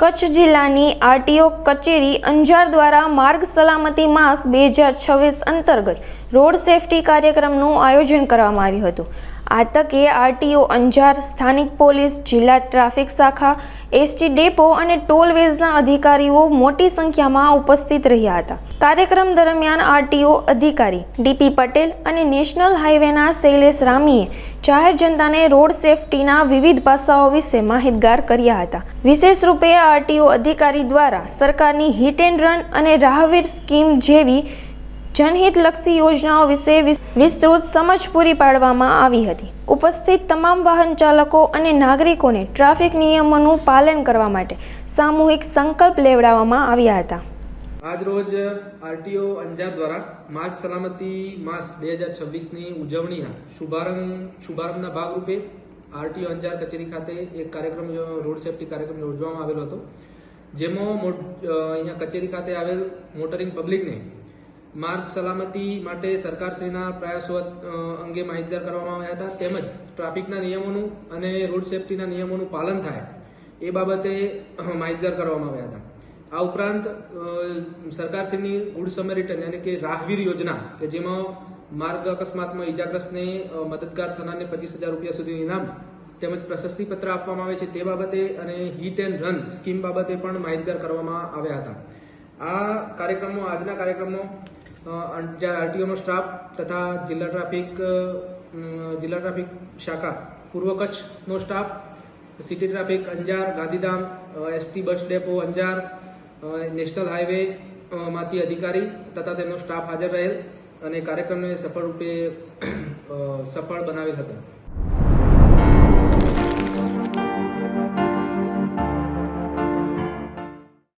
કચ્છ જિલ્લાની આરટીઓ કચેરી અંજાર દ્વારા માર્ગ સલામતી માસ બે હજાર છવ્વીસ અંતર્ગત રોડ સેફટી કાર્યક્રમનું આયોજન કરવામાં આવ્યું હતું. આ આરટીઓ અંજાર, સ્થાનિક પોલીસ, જિલ્લા ટ્રાફિક શાખા, એસટી ડેપો અને ટોલવેઝના અધિકારીઓ મોટી સંખ્યામાં ઉપસ્થિત રહ્યા હતા. કાર્યક્રમ દરમિયાન આરટીઓ અધિકારી ડીપી પટેલ અને નેશનલ હાઈવેના શૈલેષ રામીએ જાહેર જનતાને રોડ સેફટીના વિવિધ પાસાઓ વિશે માહિતગાર કર્યા હતા. વિશેષ રૂપે આરટીઓ અધિકારી દ્વારા સરકારની હિટ એન્ડ રન અને રાહવીર સ્કીમ જેવી જનહિતલક્ષી યોજનાઓ વિશે વિસ્તૃત સમજ પૂરી પાડવામાં આવી હતી. ઉપસ્થિત તમામ વાહન ચાલકો અને નાગરિકોને ટ્રાફિક નિયમોનું પાલન કરવા માટે સામૂહિક સંકલ્પ લેવડાવવામાં આવ્યા હતા. આજ રોજ આરટીઓ અંજાર દ્વારા માર્ગ સલામતી માસ બે હજાર છવ્વીસની ઉજવણીના શુભારંભ, શુભારંભના ભાગરૂપે આરટીઓ અંજાર કચેરી ખાતે એક કાર્યક્રમ રોડ સેફટી કાર્યક્રમ યોજવામાં આવેલો હતો. જેમાં અહીંયા કચેરી ખાતે આવેલ મોટરિંગ પબ્લિકને માર્ગ સલામતી માટે સરકારશ્રીના પ્રયાસો અંગે માહિતગાર કરવામાં આવ્યા હતા. તેમજ ટ્રાફિકના નિયમોનું અને રોડ સેફટીના નિયમોનું પાલન થાય એ બાબતે માહિતગાર કરવામાં આવ્યા હતા. આ ઉપરાંત સરકારશ્રીની ગુડ સમરિટન યાની કે રાહવીર યોજના કે જેમાં માર્ગ અકસ્માતમાં ઈજાગ્રસ્તને અ, મદદગાર થનારને પચીસ હજાર રૂપિયા સુધી ઇનામ તેમજ પ્રશસ્તિપત્ર આપવામાં આવે છે તે બાબતે અને હિટ એન્ડ રન સ્કીમ બાબતે પણ માહિતગાર કરવામાં આવ્યા હતા. આ કાર્યક્રમો આજના કાર્યક્રમો જ્યાં આરટીઓનો સ્ટાફ તથા જિલ્લા ટ્રાફિક જિલ્લા ટ્રાફિક શાખા, પૂર્વ કચ્છનો staff, city traffic Anjar, Gandhidham ST bus depot Anjar national highway માંથી અધિકારી તથા તેમનો સ્ટાફ હાજર રહેલ અને કાર્યક્રમને સફળ રૂપે સફળ બનાવેલ હતો.